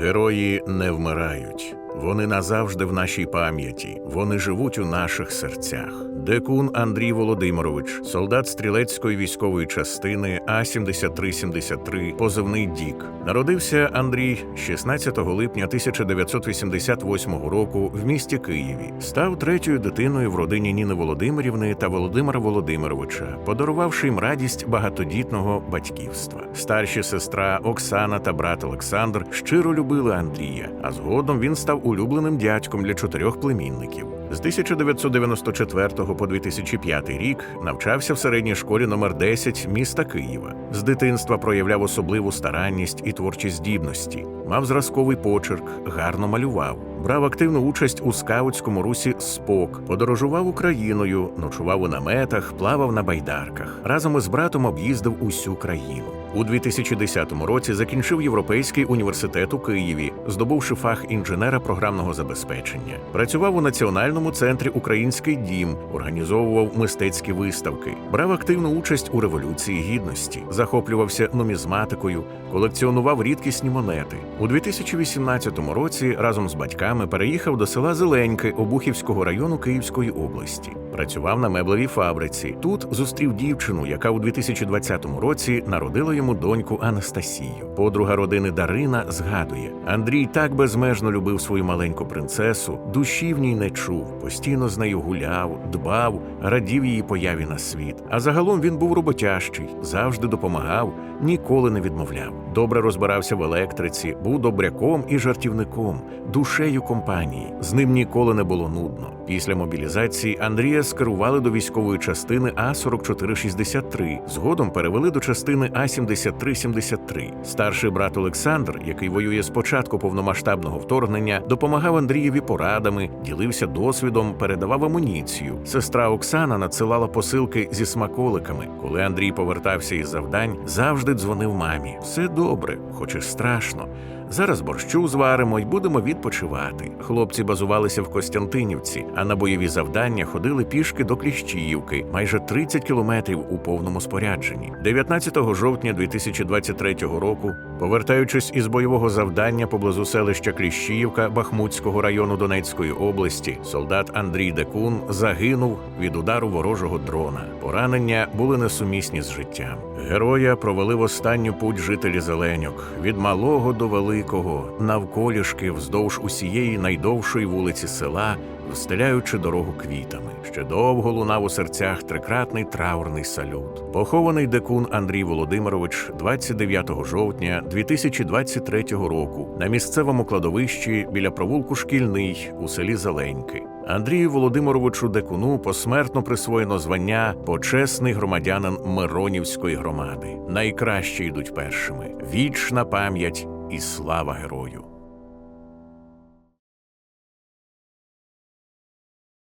Герої не вмирають. Вони назавжди в нашій пам'яті, вони живуть у наших серцях. Декун Андрій Володимирович, солдат стрілецької військової частини А 7373 позивний Дік. Народився Андрій 16 липня 1988 року в місті Києві. Став третьою дитиною в родині Ніни Володимирівни та Володимира Володимировича, подарувавши їм радість багатодітного батьківства. Старші сестра Оксана та брат Олександр щиро любили Андрія, а згодом він став улюбленим дядьком для чотирьох племінників. З 1994 по 2005 рік навчався в середній школі номер 10 міста Києва. З дитинства проявляв особливу старанність і творчі здібності. Мав зразковий почерк, гарно малював, брав активну участь у скаутському русі Спок, подорожував Україною, ночував у наметах, плавав на байдарках. Разом із братом об'їздив усю країну. У 2010 році закінчив Європейський університет у Києві, здобувши фах інженера програмного забезпечення. Працював у Національному центрі Український дім, організовував мистецькі виставки, брав активну участь у революції гідності, захоплювався нумізматикою, колекціонував рідкісні монети. У 2018 році разом з батьками переїхав до села Зеленьки Обухівського району Київської області. Працював на меблевій фабриці. Тут зустрів дівчину, яка у 2020 році народила йому доньку Анастасію. Подруга родини Дарина згадує: Андрій так безмежно любив свою маленьку принцесу, душі в ній не чув, постійно з нею гуляв, дбав, радів її появі на світ. А загалом він був роботящий, завжди допомагав, ніколи не відмовляв. Добре розбирався в електриці, був добряком і жартівником, душею компанії. З ним ніколи не було нудно. Після мобілізації Андрія скерували до військової частини А 4463 Згодом перевели до частини А 7373 Старший брат Олександр, який воює з початку повномасштабного вторгнення, допомагав Андрієві порадами, ділився досвідом, передавав амуніцію. Сестра Оксана надсилала посилки зі смаколиками. Коли Андрій повертався із завдань, завжди дзвонив мамі. Все добре, хоч і страшно. Зараз борщу зваримо й будемо відпочивати. Хлопці базувалися в Костянтинівці, а на бойові завдання ходили пішки до Кліщіївки, майже 30 кілометрів у повному спорядженні. 19 жовтня 2023 року, повертаючись із бойового завдання поблизу селища Кліщіївка Бахмутського району Донецької області, солдат Андрій Декун загинув від удару ворожого дрона. Поранення були несумісні з життям. Героя провели в останню путь жителі Зеленьок від малого до великого, навколішки вздовж усієї найдовшої вулиці села, встеляючи дорогу квітами. Ще довго лунав у серцях трикратний траурний салют. Похований декун Андрій Володимирович 29 жовтня 2023 року на місцевому кладовищі біля провулку Шкільний у селі Зеленьки. Андрію Володимировичу Декуну посмертно присвоєно звання почесний громадянин Миронівської громади. Найкраще йдуть першими. Вічна пам'ять і слава герою.